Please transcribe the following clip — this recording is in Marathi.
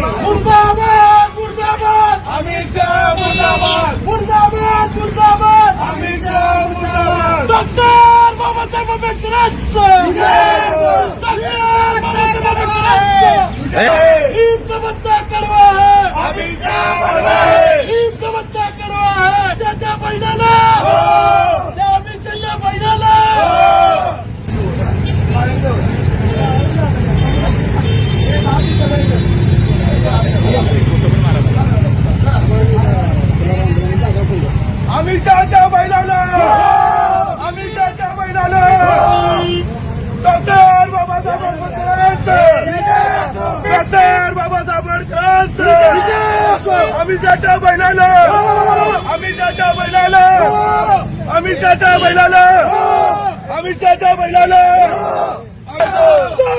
मुर्दाबाद मुर्दाबाद. अमित शाह मुर्दाबाद. मुर्दाबाद मुर्दाबाद. अमित शाह मुर्दाबाद. डॉक्टर बाबासाहेब आंबेडकरांचं डॉक्टर बाबासाहेब आंबेडकरांचं ईद का बद्दा कडवा. अमित शाह ईद का बद्दा कडवा है त्याच्या बैलाला त्या अमित शहाच्या बैलाला अमित शहाच्या बैलाला अमित शहाच्या बैलाला डॉक्टर बाबासाहेब आंबेडकरांचं डॉक्टर बाबासाहेब आंबेडकरांचं बैलाला! अमित बैलाला! अमित बैलाला! अमित बैलाला!